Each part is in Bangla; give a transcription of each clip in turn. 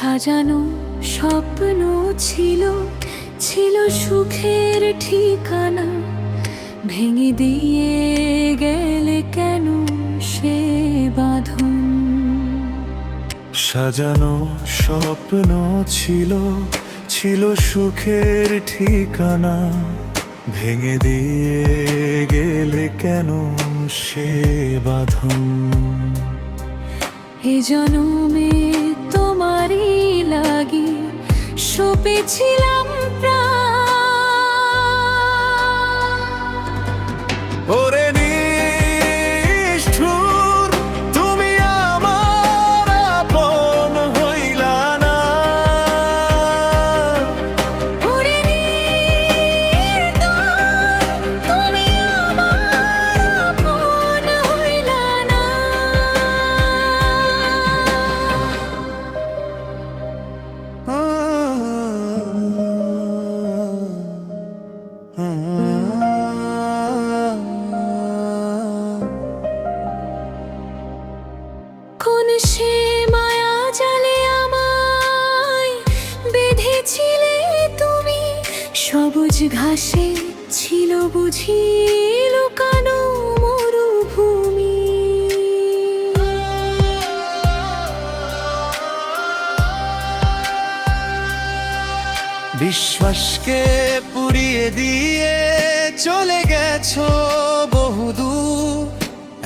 সাজানো স্বপ্ন ছিল ছিল সুখের ঠিকানা। ভেঙে দিয়ে গেলে কেন সে বাঁধন? সাজানো স্বপ্ন ছিল ছিল সুখের ঠিকানা। ভেঙে দিয়ে গেলে কেন সে বাঁধন? এ জনমে সপেছিলাম মায়া বেঁধেছিলে তুমি। সবুজ ঘাসে ছিল বুঝি লুকানো মরুভূমি। বিশ্বাসকে পুড়িয়ে দিয়ে চলে গেছো বহুদূর।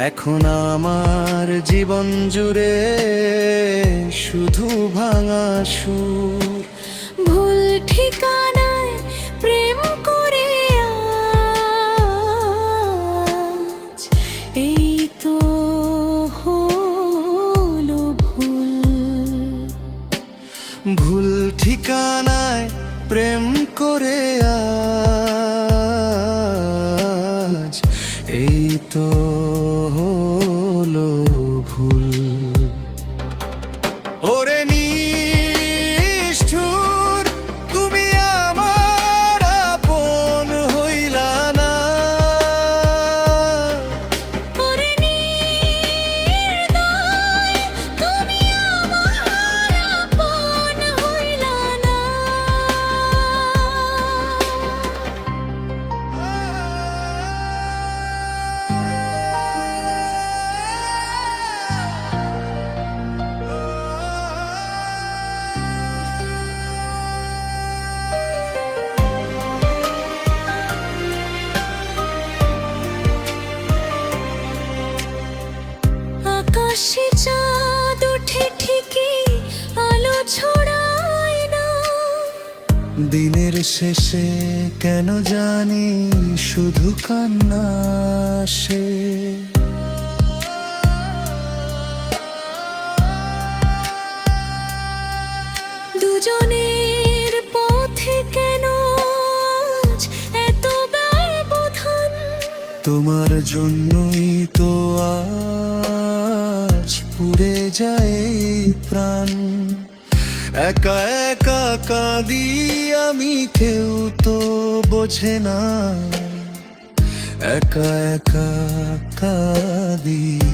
এখন আমার জীবন জুড়ে শুধু ভাঙা সুর। ভুল ঠিকানায় আকাশে চাঁদ ওঠে ঠিকই আলো ছড়ায় না। দিনের শেষে কেন জানি শুধু কান্না আসে। দুজনের পথে কেন এত ব্যবধান তোমার জন্যই তো আজ পুড়ে যায় প্রাণ। একা একা কাঁদি আমি, কেউ তো বোঝে না। একা একা কাঁদি